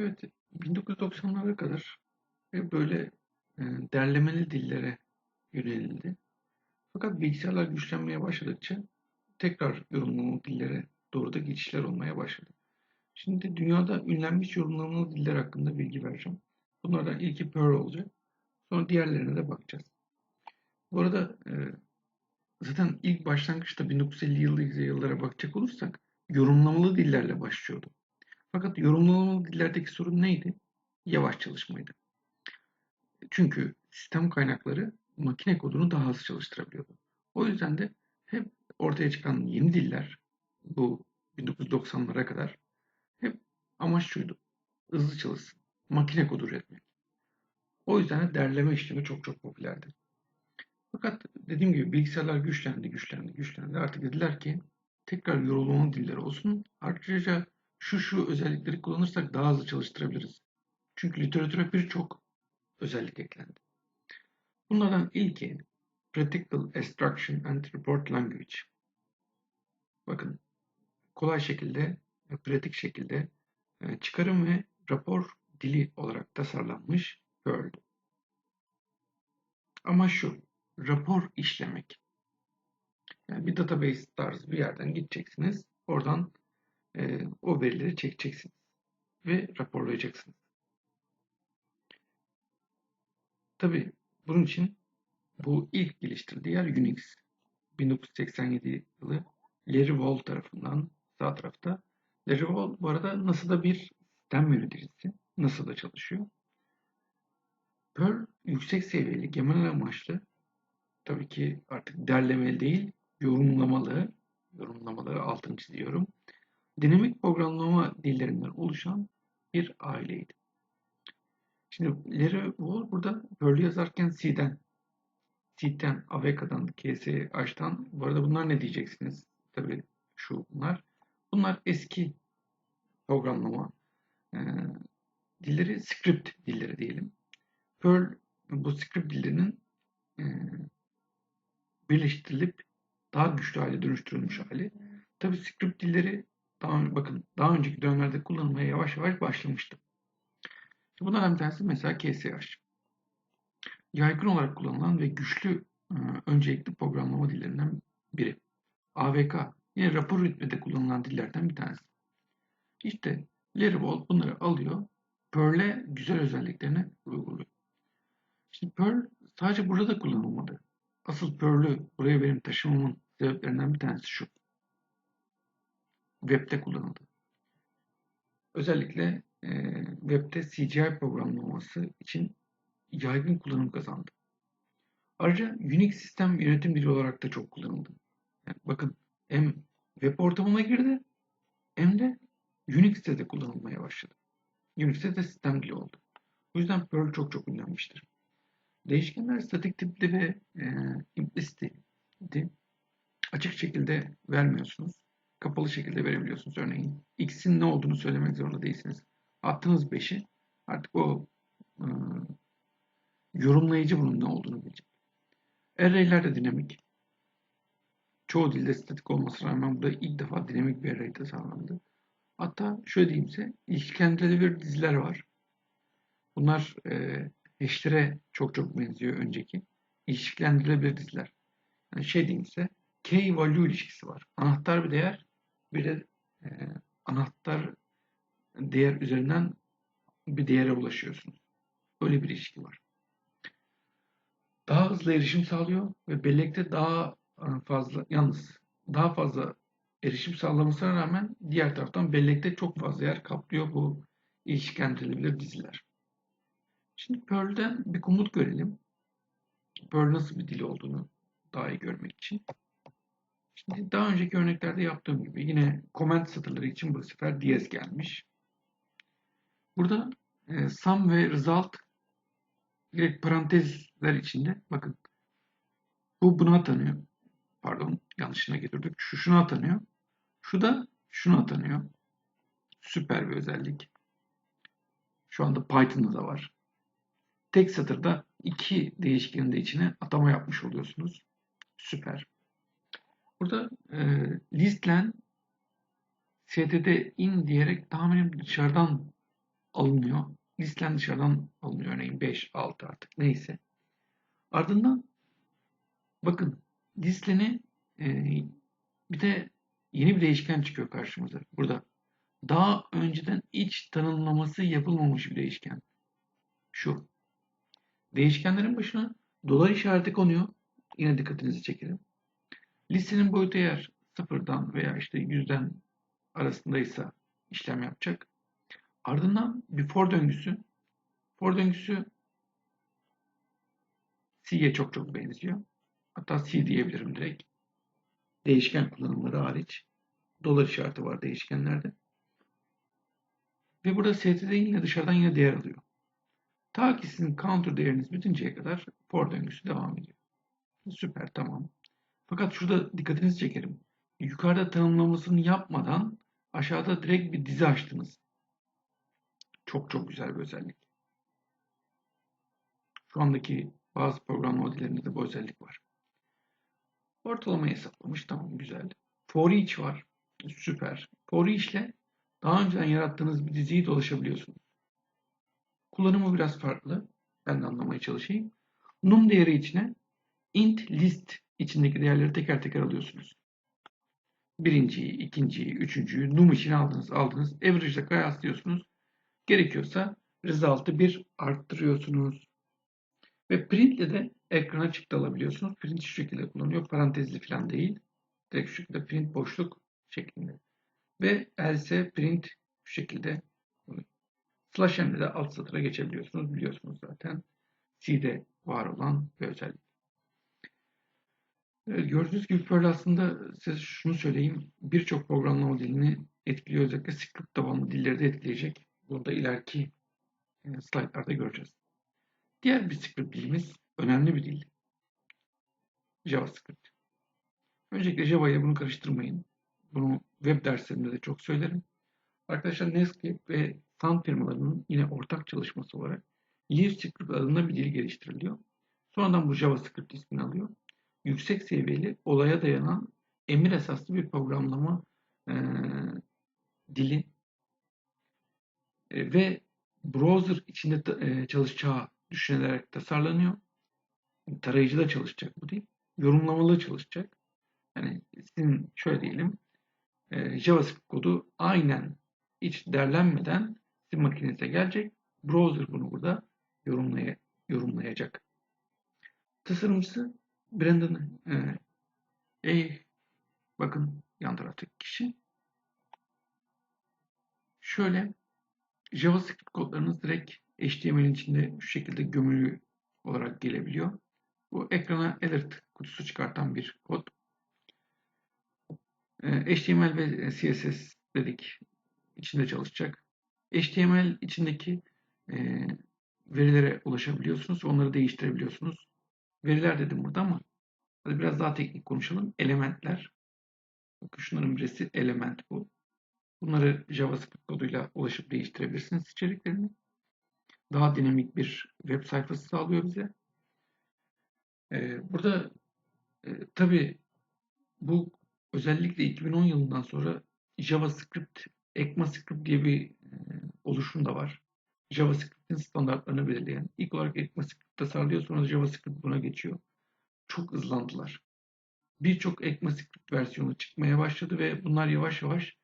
Evet, 1990'lara kadar hep böyle e, derlemeli dillere yönelildi. Fakat bilgisayarlar güçlenmeye başladıkça tekrar yorumlamalı dillere doğru da geçişler olmaya başladı. Şimdi dünyada ünlenmiş yorumlamalı diller hakkında bilgi vereceğim. Bunlardan ilki Perl olacak. Sonra diğerlerine de bakacağız. Bu arada e, zaten ilk başlangıçta 1950 yıllı yıllara bakacak olursak yorumlamalı dillerle başlıyordu. Fakat yorumlamalı dillerdeki sorun neydi? Yavaş çalışmaydı. Çünkü sistem kaynakları makine kodunu daha hızlı çalıştırabiliyordu. O yüzden de hep ortaya çıkan yeni diller bu 1990'lara kadar hep amaç şuydu. Hızlı çalışsın. Makine kodu üretmek. O yüzden de derleme işlemi çok çok popülerdi. Fakat dediğim gibi bilgisayarlar güçlendi, güçlendi, güçlendi. Artık dediler ki tekrar yorulma dilleri olsun. Ayrıca şu şu özellikleri kullanırsak daha hızlı çalıştırabiliriz. Çünkü literatüre birçok özellik eklendi. Bunlardan ilki Practical Extraction and Report Language. Bakın kolay şekilde ve pratik şekilde e, çıkarım ve rapor dili olarak tasarlanmış Perl. Ama şu, rapor işlemek. Yani bir database tarzı bir yerden gideceksiniz. Oradan e, o verileri çekeceksiniz ve raporlayacaksınız. Tabi bunun için bu ilk geliştirdiği yer Unix. 1987 yılı Larry Wall tarafından sağ tarafta. Larry Wall bu arada NASA'da bir sistem yöneticisi. NASA'da çalışıyor. Perl yüksek seviyeli genel amaçlı tabii ki artık derlemeli değil yorumlamalı yorumlamaları altını çiziyorum dinamik programlama dillerinden oluşan bir aileydi. Şimdi Larry Wall burada Perl yazarken C'den, C'den, AVK'dan, KSH'dan, bu arada bunlar ne diyeceksiniz? Tabii şu bunlar. Bunlar eski programlama e, dilleri, script dilleri diyelim. Perl bu script dillerinin e, birleştirilip daha güçlü hale dönüştürülmüş hali. Tabii script dilleri daha, bakın daha önceki dönemlerde kullanılmaya yavaş yavaş başlamıştı. Bunlardan bir tanesi mesela KSH. Yaygın olarak kullanılan ve güçlü e, öncelikli programlama dillerinden biri. AVK yine rapor üretmede kullanılan dillerden bir tanesi. İşte Laravel bunları alıyor, Perl'e güzel özelliklerini uyguluyor. Şimdi Perl sadece burada da kullanılmadı. Asıl Perl'ü buraya benim taşımamın sebeplerinden bir tanesi şu web'de kullanıldı. Özellikle e, web'de CGI programlaması için yaygın kullanım kazandı. Ayrıca Unix sistem yönetim dili olarak da çok kullanıldı. Yani bakın hem web ortamına girdi hem de Unix'te de kullanılmaya başladı. Unix'te de sistem dili oldu. Bu yüzden Perl çok çok ünlenmiştir. Değişkenler statik tipli ve e, implicit'ti. Açık şekilde vermiyorsunuz kapalı şekilde verebiliyorsunuz. Örneğin x'in ne olduğunu söylemek zorunda değilsiniz. Attığınız 5'i artık o e, yorumlayıcı bunun ne olduğunu bilecek. Array'ler de dinamik. Çoğu dilde statik olmasına rağmen burada ilk defa dinamik bir array tasarlandı. Hatta şöyle diyeyimse ilişkilendirilebilir diziler var. Bunlar e, hash'lere çok çok benziyor önceki. İlişkilendirilebilir diziler. Yani şey diyeyimse key value ilişkisi var. Anahtar bir değer bir de e, anahtar değer üzerinden bir değere ulaşıyorsunuz. Öyle bir ilişki var. Daha hızlı erişim sağlıyor ve bellekte daha e, fazla yalnız daha fazla erişim sağlamasına rağmen diğer taraftan bellekte çok fazla yer kaplıyor bu ilişkilendirilebilir diziler. Şimdi Perl'den bir komut görelim. Perl nasıl bir dil olduğunu daha iyi görmek için. Şimdi daha önceki örneklerde yaptığım gibi yine comment satırları için bu sefer DS gelmiş. Burada e, sum ve result direkt parantezler içinde bakın bu buna atanıyor. Pardon yanlışına getirdik. Şu şuna atanıyor. Şu da şuna atanıyor. Süper bir özellik. Şu anda Python'da da var. Tek satırda iki değişkenin de içine atama yapmış oluyorsunuz. Süper. Burada e, listlen std in diyerek tahminim dışarıdan alınıyor. Listen dışarıdan alınıyor. Örneğin 5, 6 artık neyse. Ardından bakın listeni e, bir de yeni bir değişken çıkıyor karşımıza. Burada daha önceden iç tanımlaması yapılmamış bir değişken. Şu. Değişkenlerin başına dolar işareti konuyor. Yine dikkatinizi çekerim. Listenin boyutu eğer sıfırdan veya işte yüzden arasındaysa işlem yapacak. Ardından bir for döngüsü. For döngüsü C'ye çok çok benziyor. Hatta C diyebilirim direkt. Değişken kullanımları hariç. Dolar işareti var değişkenlerde. Ve burada std yine dışarıdan yine değer alıyor. Ta ki sizin counter değeriniz bitinceye kadar for döngüsü devam ediyor. Süper tamam. Fakat şurada dikkatinizi çekerim. Yukarıda tanımlamasını yapmadan aşağıda direkt bir dizi açtınız. Çok çok güzel bir özellik. Şu andaki bazı program dillerinde bu özellik var. Ortalamayı hesaplamış. Tamam güzel. For each var. Süper. For each ile daha önceden yarattığınız bir diziyi dolaşabiliyorsunuz. Kullanımı biraz farklı. Ben de anlamaya çalışayım. Num değeri içine int list içindeki değerleri teker teker alıyorsunuz. Birinciyi, ikinciyi, üçüncüyü num içine aldınız. Aldınız. Average ile kıyaslıyorsunuz. Gerekiyorsa result'ı bir arttırıyorsunuz. Ve print ile de ekrana çıktı alabiliyorsunuz. Print şu şekilde kullanıyor. Parantezli falan değil. Direkt şu şekilde print boşluk şeklinde. Ve else print şu şekilde slash n'de de alt satıra geçebiliyorsunuz. Biliyorsunuz zaten. C'de var olan bir özellik. Evet, gördüğünüz gibi Perl aslında size şunu söyleyeyim. Birçok programlama dilini etkiliyor. Özellikle script tabanlı dilleri de etkileyecek. Bunu da ileriki e, slaytlarda göreceğiz. Diğer bir script dilimiz önemli bir dil. JavaScript. Öncelikle Java ile bunu karıştırmayın. Bunu web derslerinde de çok söylerim. Arkadaşlar Netscape ve Sun firmalarının yine ortak çalışması olarak LeafScript adında bir dil geliştiriliyor. Sonradan bu JavaScript ismini alıyor. Yüksek seviyeli, olaya dayanan, emir esaslı bir programlama e, dili e, ve browser içinde e, çalışacağı düşünülerek tasarlanıyor. Tarayıcıda çalışacak bu dil. Yorumlamalı çalışacak. Yani sizin şöyle diyelim e, JavaScript kodu aynen hiç derlenmeden sizin makinenize gelecek. Browser bunu burada yorumlay yorumlayacak. Tasarımcısı Brandon e, e, bakın yan taraftaki kişi şöyle JavaScript kodlarınız direkt HTML'in içinde şu şekilde gömülü olarak gelebiliyor. Bu ekrana alert kutusu çıkartan bir kod. HTML ve CSS dedik içinde çalışacak. HTML içindeki e, verilere ulaşabiliyorsunuz. Onları değiştirebiliyorsunuz. Veriler dedim burada ama hadi biraz daha teknik konuşalım. Elementler. Bakın şunların birisi element bu. Bunları JavaScript koduyla ulaşıp değiştirebilirsiniz içeriklerini. Daha dinamik bir web sayfası sağlıyor bize. Ee, burada e, tabii bu özellikle 2010 yılından sonra JavaScript, ECMAScript diye bir e, oluşum da var. JavaScript'in standartlarını belirleyen. İlk olarak ECMAScript tasarlıyor sonra JavaScript buna geçiyor. Çok hızlandılar. Birçok ECMAScript versiyonu çıkmaya başladı ve bunlar yavaş yavaş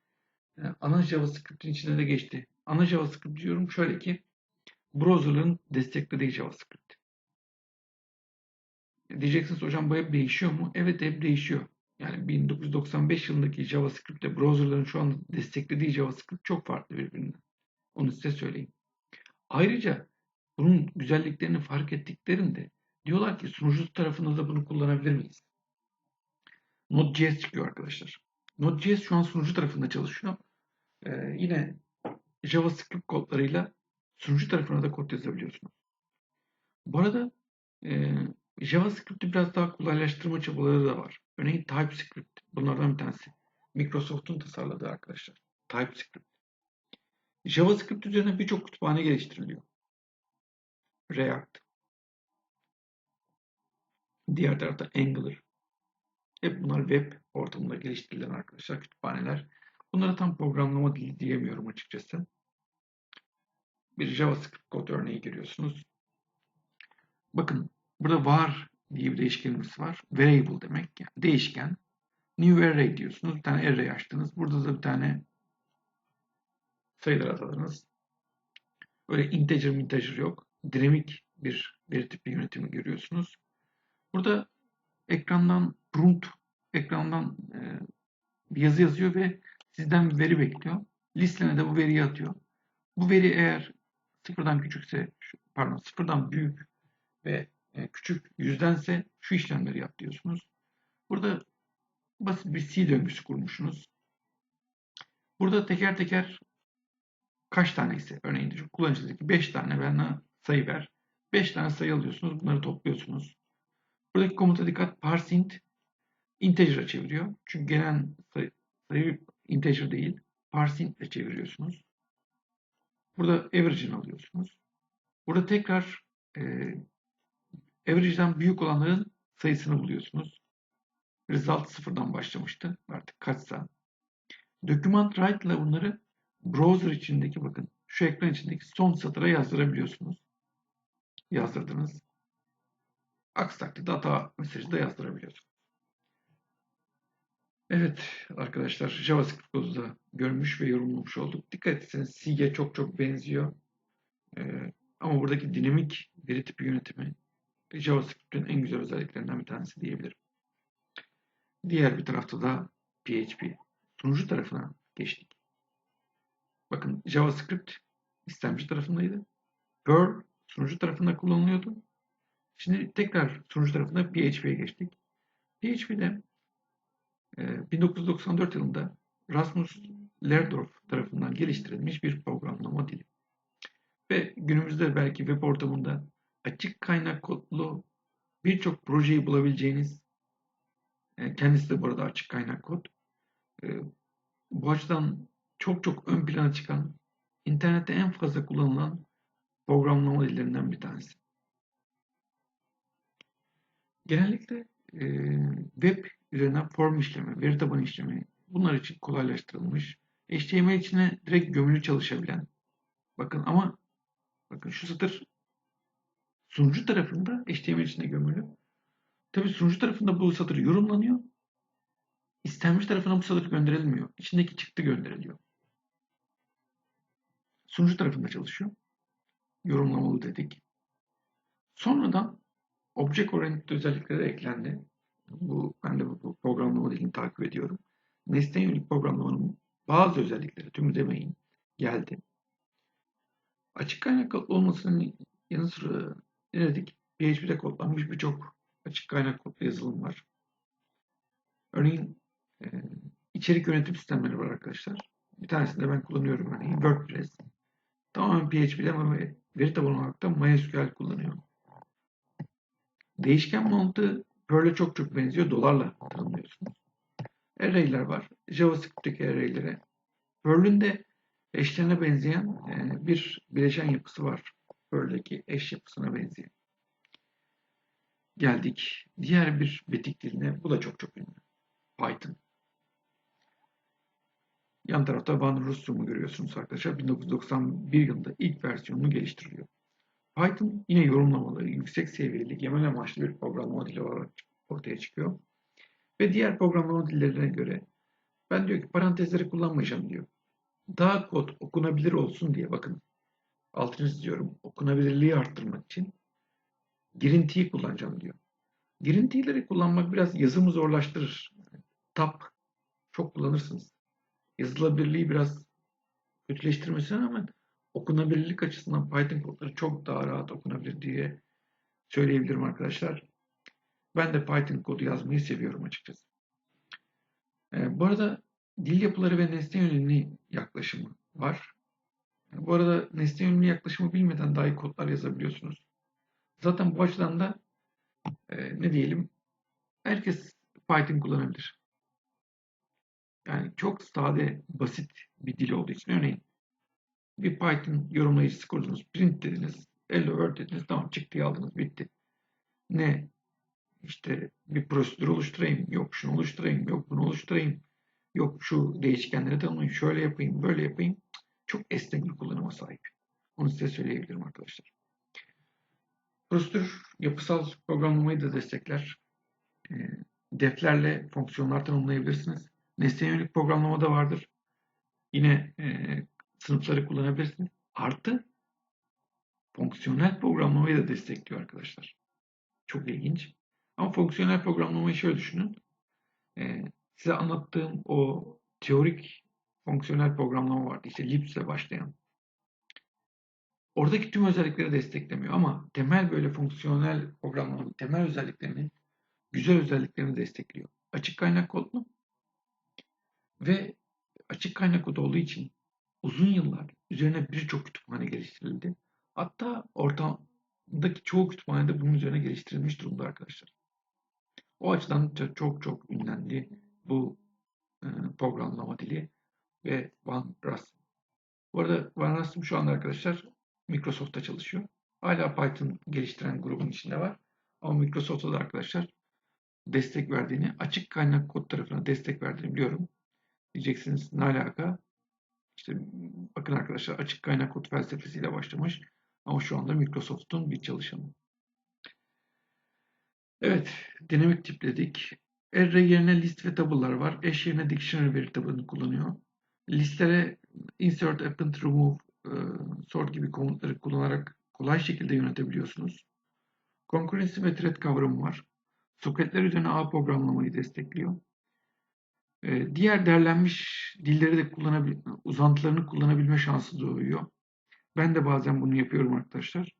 e, ana JavaScript'in içine de geçti. Ana JavaScript diyorum şöyle ki browser'ların desteklediği JavaScript. Diyeceksiniz hocam bu hep değişiyor mu? Evet hep değişiyor. Yani 1995 yılındaki JavaScript ile browser'ların şu anda desteklediği JavaScript çok farklı birbirinden. Onu size söyleyeyim. Ayrıca bunun güzelliklerini fark ettiklerinde diyorlar ki sunucu tarafında da bunu kullanabilir miyiz? Node.js çıkıyor arkadaşlar. Node.js şu an sunucu tarafında çalışıyor. Ee, yine JavaScript kodlarıyla sunucu tarafına da kod yazabiliyorsunuz. Bu arada e, JavaScript'i biraz daha kolaylaştırma çabaları da var. Örneğin TypeScript bunlardan bir tanesi. Microsoft'un tasarladığı arkadaşlar. TypeScript. JavaScript üzerine birçok kütüphane geliştiriliyor. React. Diğer tarafta Angular. Hep bunlar web ortamında geliştirilen arkadaşlar kütüphaneler. Bunlara tam programlama dili diyemiyorum açıkçası. bir JavaScript kod örneği görüyorsunuz. Bakın burada var diye bir değişkenimiz var. Variable demek yani değişken. New array diyorsunuz. Bir tane array açtınız. Burada da bir tane sayılar atadınız. Öyle integer integer yok. Dinamik bir veri tipi yönetimi görüyorsunuz. Burada ekrandan prompt ekrandan e, bir yazı yazıyor ve sizden bir veri bekliyor. Listene de bu veriyi atıyor. Bu veri eğer sıfırdan küçükse, pardon sıfırdan büyük ve e, küçük yüzdense şu işlemleri yap diyorsunuz. Burada basit bir C döngüsü kurmuşsunuz. Burada teker teker kaç tane ise örneğin şu kullanıcıdaki 5 tane bana sayı ver. 5 tane sayı alıyorsunuz. Bunları topluyorsunuz. Buradaki komuta dikkat parseInt integer'a çeviriyor. Çünkü gelen sayı, sayı integer değil. ParseInt ile çeviriyorsunuz. Burada average'ini alıyorsunuz. Burada tekrar e, average'den büyük olanların sayısını buluyorsunuz. Result sıfırdan başlamıştı. Artık kaçsa. Document write ile bunları browser içindeki bakın şu ekran içindeki son satıra yazdırabiliyorsunuz. Yazdırdınız. Aksi takdirde hata mesajı da yazdırabiliyorsunuz. Evet arkadaşlar JavaScript kodu da görmüş ve yorumlamış olduk. Dikkat etseniz C'ye çok çok benziyor. Ee, ama buradaki dinamik veri tipi yönetimi JavaScript'in en güzel özelliklerinden bir tanesi diyebilirim. Diğer bir tarafta da PHP. Sunucu tarafına geçtik. Bakın JavaScript istemci tarafındaydı. Perl sunucu tarafında kullanılıyordu. Şimdi tekrar sunucu tarafında PHP'ye geçtik. PHP'de 1994 yılında Rasmus Lerdorf tarafından geliştirilmiş bir programlama dili. Ve günümüzde belki web ortamında açık kaynak kodlu birçok projeyi bulabileceğiniz e, kendisi de burada açık kaynak kod. E, bu açıdan çok çok ön plana çıkan internette en fazla kullanılan programlama dillerinden bir tanesi. Genellikle e, web üzerinden form işlemi, veri tabanı işlemi bunlar için kolaylaştırılmış. HTML içine direkt gömülü çalışabilen. Bakın ama bakın şu satır sunucu tarafında HTML içinde gömülü. Tabi sunucu tarafında bu satır yorumlanıyor. İstenmiş tarafına bu satır gönderilmiyor. İçindeki çıktı gönderiliyor. Sunucu tarafında çalışıyor. Yorumlamalı dedik. Sonradan Object Oriented özellikleri eklendi. Bu, ben de bu programlama dilini takip ediyorum. Nesne yönelik programlamanın bazı özellikleri, tümü demeyin, geldi. Açık kaynak olmasının yanı sıra ne dedik? PHP'de kodlanmış birçok açık kaynak kodlu yazılım var. Örneğin e, içerik yönetim sistemleri var arkadaşlar. Bir tanesini de ben kullanıyorum örneğin WordPress. Tamamen PHP'de ama veri tabanı olarak da MySQL kullanıyorum. Değişken mantığı Perl'e çok çok benziyor. Dolarla tanımlıyorsunuz. Array'ler var. JavaScript'teki array'lere. Perl'ün de eşlerine benzeyen e, bir bileşen yapısı var. Perl'deki eş yapısına benzeyen. Geldik diğer bir betik diline. Bu da çok çok ünlü. Python. Yan tarafta Van Rossum'u görüyorsunuz arkadaşlar. 1991 yılında ilk versiyonunu geliştiriliyor. Python yine yorumlamalı, yüksek seviyeli, genel amaçlı bir programlama dili olarak ortaya çıkıyor. Ve diğer programlama dillerine göre ben diyor ki parantezleri kullanmayacağım diyor. Daha kod okunabilir olsun diye bakın altını çiziyorum. Okunabilirliği arttırmak için girintiyi kullanacağım diyor. Girintileri kullanmak biraz yazımı zorlaştırır. Tap çok kullanırsınız. Yazılabilirliği biraz kötüleştirmesine rağmen okunabilirlik açısından Python kodları çok daha rahat okunabilir diye söyleyebilirim arkadaşlar. Ben de Python kodu yazmayı seviyorum açıkçası. Ee, bu arada dil yapıları ve nesne yönelimli yaklaşımı var. Bu arada nesne yönelimli yaklaşımı bilmeden dahi kodlar yazabiliyorsunuz. Zaten bu açıdan da e, ne diyelim herkes Python kullanabilir. Yani çok sade, basit bir dil olduğu için örneğin bir Python yorumlayıcısı kurdunuz, print dediniz, hello world dediniz, tamam çıktıyı aldınız, bitti. Ne işte bir prosedür oluşturayım, yok şunu oluşturayım, yok bunu oluşturayım, yok şu değişkenleri tanımlayayım, şöyle yapayım, böyle yapayım. Çok esnek bir kullanıma sahip. Onu size söyleyebilirim arkadaşlar. Prosedür yapısal programlamayı da destekler. E, deflerle fonksiyonlar tanımlayabilirsiniz. Nesne yönelik programlama da vardır. Yine e, sınıfları kullanabilirsiniz. Artı fonksiyonel programlamayı da destekliyor arkadaşlar. Çok ilginç. Ama fonksiyonel programlamayı şöyle düşünün. E, size anlattığım o teorik fonksiyonel programlama vardı. İşte Lisp ile başlayan. Oradaki tüm özellikleri desteklemiyor ama temel böyle fonksiyonel programlama temel özelliklerini, güzel özelliklerini destekliyor. Açık kaynak kodlu ve açık kaynak kod olduğu için uzun yıllar üzerine birçok kütüphane geliştirildi. Hatta ortamdaki çoğu kütüphanede bunun üzerine geliştirilmiş durumda arkadaşlar. O açıdan çok çok ünlendi bu e, programlama dili ve Van Rossum. Bu arada Van Rossum şu anda arkadaşlar Microsoft'ta çalışıyor. Hala Python geliştiren grubun içinde var. Ama Microsoft'ta da arkadaşlar destek verdiğini, açık kaynak kod tarafına destek verdiğini biliyorum. Diyeceksiniz ne alaka? İşte bakın arkadaşlar açık kaynak kod felsefesiyle başlamış ama şu anda Microsoft'un bir çalışanı. Evet, dinamik tipledik. Array yerine list ve table'lar var. Eş yerine dictionary veri tabanını kullanıyor. Listlere insert, append, remove, e, sort gibi komutları kullanarak kolay şekilde yönetebiliyorsunuz. Concurrency ve thread kavramı var. Soketler üzerine ağ programlamayı destekliyor. E, diğer derlenmiş dilleri de kullanabil uzantılarını kullanabilme şansı doğuyor. Ben de bazen bunu yapıyorum arkadaşlar.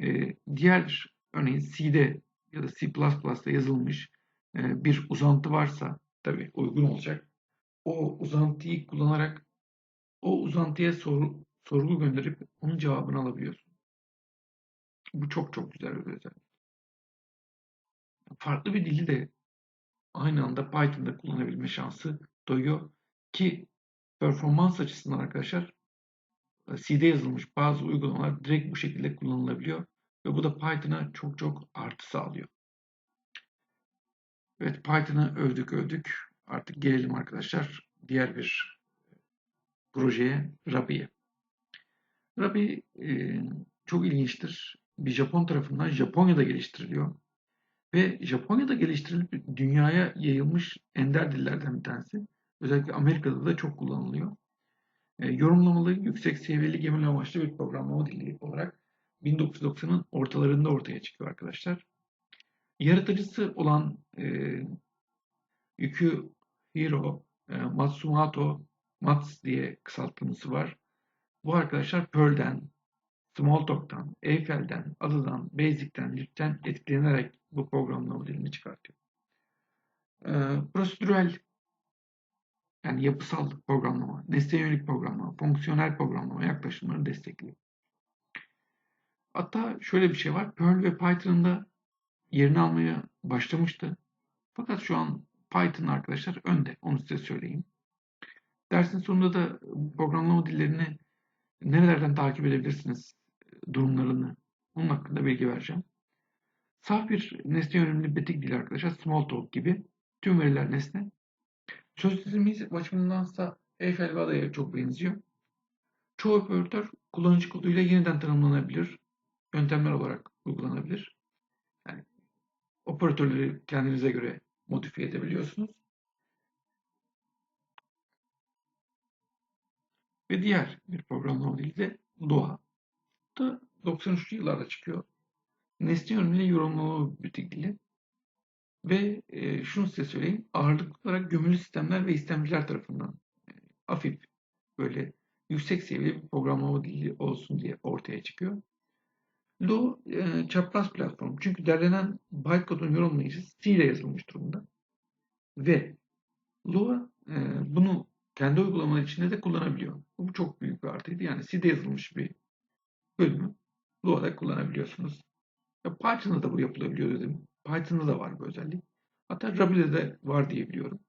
E, diğer örneğin C'de ya da C++'da yazılmış bir uzantı varsa tabii uygun olacak. O uzantıyı kullanarak o uzantıya soru, sorgu gönderip onun cevabını alabiliyorsun. Bu çok çok güzel bir özellik. Farklı bir dili de aynı anda Python'da kullanabilme şansı doyuyor ki performans açısından arkadaşlar C'de yazılmış bazı uygulamalar direkt bu şekilde kullanılabiliyor ve bu da Python'a çok çok artı sağlıyor. Evet Python'ı övdük övdük. Artık gelelim arkadaşlar diğer bir projeye Ruby'ye. Ruby e, çok ilginçtir. Bir Japon tarafından Japonya'da geliştiriliyor. Ve Japonya'da geliştirilip dünyaya yayılmış ender dillerden bir tanesi. Özellikle Amerika'da da çok kullanılıyor. E, yorumlamalı, yüksek seviyeli gemili amaçlı bir programlama dili olarak 1990'ın ortalarında ortaya çıkıyor arkadaşlar. Yaratıcısı olan e, Yukihiro e, Matsumoto Mats diye kısaltılması var. Bu arkadaşlar Perl'den, Smalltalk'tan, Eiffel'den, Adadan, Basic'ten, Lisp'ten etkilenerek bu programlama dilini çıkartıyor. E, prosedürel yani yapısal programlama, nesne yönelik programlama, fonksiyonel programlama yaklaşımlarını destekliyor. Hatta şöyle bir şey var. Perl ve Python'ın da yerini almaya başlamıştı. Fakat şu an Python arkadaşlar önde. Onu size söyleyeyim. Dersin sonunda da programlama dillerini nerelerden takip edebilirsiniz durumlarını onun hakkında bilgi vereceğim. Saf bir nesne yönelimli betik dili arkadaşlar Smalltalk gibi tüm veriler nesne. Söz dizimi açımındansa Eiffel ve Ada'ya çok benziyor. Çoğu operatör kullanıcı koduyla yeniden tanımlanabilir. Yöntemler olarak uygulanabilir. Yani operatörleri kendinize göre modifiye edebiliyorsunuz. Ve diğer bir programlama dili de Lua. Da 93'lü yıllarda çıkıyor. Nesne yönümüyle yorumlama bir dili. Ve e, şunu size söyleyeyim. Ağırlıklı olarak gömülü sistemler ve istemciler tarafından e, hafif böyle yüksek seviyeli bir programlama dili olsun diye ortaya çıkıyor. Lo e, çapraz platform. Çünkü derlenen bytecode'un yorumlayıcısı C ile yazılmış durumda. Ve Lua e, bunu kendi uygulamalar içinde de kullanabiliyor. Bu çok büyük bir artıydı. Yani C'de yazılmış bir bölümü Lua'da kullanabiliyorsunuz. Python'da da bu yapılabiliyor dedim. Python'da da var bu özellik. Hatta Ruby'de de var diye biliyorum.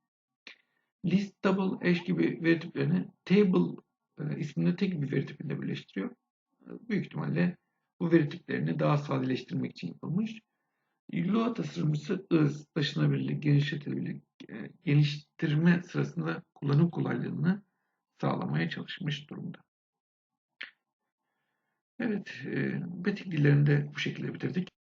List, double, hash gibi veri tiplerini table e, isminde tek bir veri tipinde birleştiriyor. Büyük ihtimalle bu veri tiplerini daha sadeleştirmek için yapılmış. Lua tasarımcısı ız, taşınabilirlik, genişletilebilirlik, e, geliştirme sırasında kullanım kolaylığını sağlamaya çalışmış durumda. Evet, e, betik dillerini bu şekilde bitirdik.